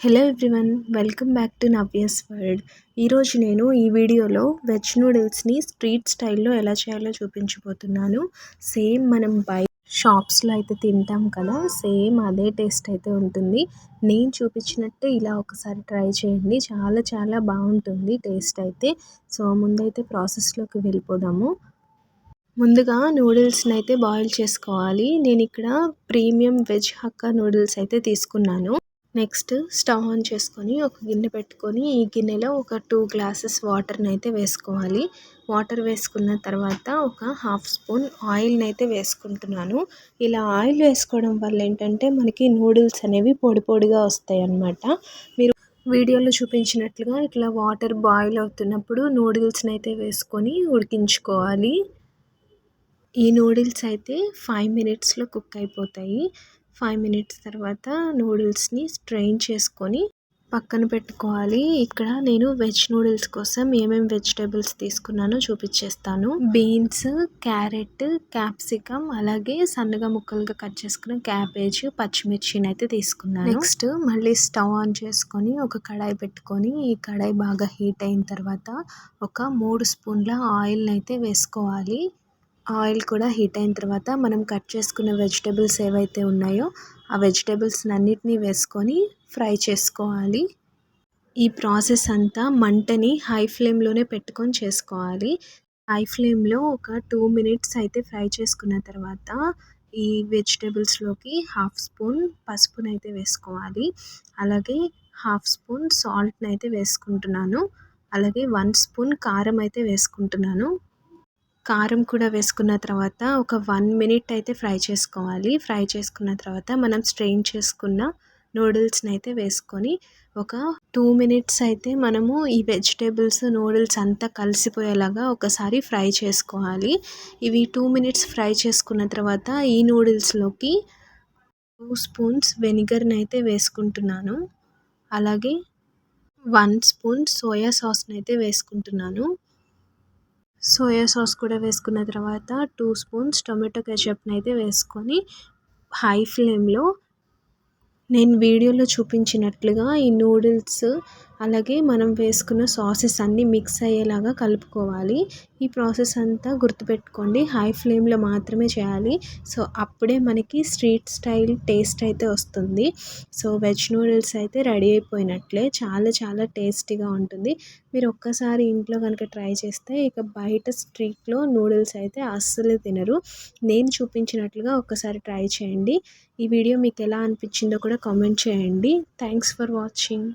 Hello everyone welcome back to Navya's world ఈరోజు నేను ఈ వీడియోలో వెజ్ నూడిల్స్ని స్ట్రీట్ స్టైల్లో ఎలా చేయాలో చూపించబోతున్నాను. సేమ్ మనం బై షాప్స్లో అయితే తింటాం కదా సేమ్ అదే టేస్ట్ అయితే ఉంటుంది. నేను చూపించినట్టే ఇలా ఒకసారి ట్రై చేయండి చాలా చాలా బాగుంటుంది టేస్ట్ అయితే. సో ముందైతే ప్రాసెస్లోకి వెళ్ళిపోదాము. ముందుగా నూడిల్స్ని అయితే బాయిల్ చేసుకోవాలి. నేను ఇక్కడ ప్రీమియం వెజ్ హక్కా నూడిల్స్ అయితే తీసుకున్నాను. నెక్స్ట్ స్టవ్ ఆన్ చేసుకొని ఒక గిన్నె పెట్టుకొని ఈ గిన్నెలో ఒక టూ గ్లాసెస్ వాటర్ని అయితే వేసుకోవాలి. వాటర్ వేసుకున్న తర్వాత ఒక హాఫ్ స్పూన్ ఆయిల్ని అయితే వేసుకుంటున్నాను. ఇలా ఆయిల్ వేసుకోవడం వల్ల ఏంటంటే మనకి నూడిల్స్ అనేవి పొడి పొడిగా వస్తాయి అన్నమాట మీరు వీడియోలో చూపించినట్లుగా ఇట్లా వాటర్ బాయిల్ అవుతున్నప్పుడు నూడిల్స్ని అయితే వేసుకొని ఉడికించుకోవాలి. ఈ నూడిల్స్ అయితే ఫైవ్ మినిట్స్లో కుక్ అయిపోతాయి. ఫైవ్ మినిట్స్ తర్వాత నూడిల్స్ని స్ట్రెయిన్ చేసుకొని పక్కన పెట్టుకోవాలి. ఇక్కడ నేను వెజ్ నూడిల్స్ కోసం ఏమేమి వెజిటేబుల్స్ తీసుకున్నానో చూపించేస్తాను బీన్స్ క్యారెట్ క్యాప్సికమ్ అలాగే సన్నగా ముక్కలుగా కట్ చేసుకున్న క్యాబేజ్ పచ్చిమిర్చిని అయితే తీసుకున్నాను. నెక్స్ట్ మళ్ళీ స్టవ్ ఆన్ చేసుకొని ఒక కడాయి పెట్టుకొని ఈ కడాయి బాగా హీట్ అయిన తర్వాత ఒక మూడు స్పూన్ల ఆయిల్ని అయితే వేసుకోవాలి. ఆయిల్ కూడా హీట్ అయిన తర్వాత మనం కట్ చేసుకున్న వెజిటేబుల్స్ ఏవైతే ఉన్నాయో ఆ వెజిటేబుల్స్ అన్నిటినీ వేసుకొని ఫ్రై చేసుకోవాలి. ఈ ప్రాసెస్ అంతా మంటని హై ఫ్లేమ్లోనే పెట్టుకొని చేసుకోవాలి. హై ఫ్లేమ్లో ఒక టూ మినిట్స్ అయితే ఫ్రై చేసుకున్న తర్వాత ఈ వెజిటేబుల్స్లోకి హాఫ్ స్పూన్ పసుపునైతే అయితే వేసుకోవాలి. అలాగే హాఫ్ స్పూన్ సాల్ట్ని అయితే వేసుకుంటున్నాను. అలాగే వన్ స్పూన్ కారం అయితే వేసుకుంటున్నాను. కారం కూడా వేసుకున్న తర్వాత ఒక వన్ మినిట్ అయితే ఫ్రై చేసుకోవాలి. ఫ్రై చేసుకున్న తర్వాత మనం స్ట్రెయిన్ చేసుకున్న నూడిల్స్ని అయితే వేసుకొని ఒక టూ మినిట్స్ అయితే మనము ఈ వెజిటేబుల్స్ నూడిల్స్ అంతా కలిసిపోయేలాగా ఒకసారి ఫ్రై చేసుకోవాలి. ఇవి టూ మినిట్స్ ఫ్రై చేసుకున్న తర్వాత ఈ నూడిల్స్లోకి టూ స్పూన్స్ వెనిగర్ని అయితే వేసుకుంటున్నాను. అలాగే వన్ స్పూన్ సోయా సాస్ని అయితే వేసుకుంటున్నాను. సోయా సాస్ కూడా వేసుకున్న తర్వాత టూ స్పూన్స్ టొమాటో కెచప్ని అయితే వేసుకొని హై ఫ్లేమ్లో నేను వీడియోలో చూపించినట్లుగా ఈ నూడిల్స్ అలాగే మనం వేసుకున్న సాసెస్ అన్నీ మిక్స్ అయ్యేలాగా కలుపుకోవాలి. ఈ ప్రాసెస్ అంతా గుర్తుపెట్టుకోండి. హై ఫ్లేమ్లో మాత్రమే చేయాలి. సో అప్పుడే మనకి స్ట్రీట్ స్టైల్ టేస్ట్ అయితే వస్తుంది. సో వెజ్ నూడిల్స్ అయితే రెడీ అయిపోయినట్లే. చాలా చాలా టేస్టీగా ఉంటుంది. మీరు ఒక్కసారి ఇంట్లో కనుక ట్రై చేస్తే ఇక బయట స్ట్రీట్లో నూడిల్స్ అయితే అస్సలు తినరు. నేను చూపించినట్లుగా ఒక్కసారి ట్రై చేయండి. ఈ వీడియో మీకు ఎలా అనిపించిందో కూడా కామెంట్ చేయండి. Thanks for watching.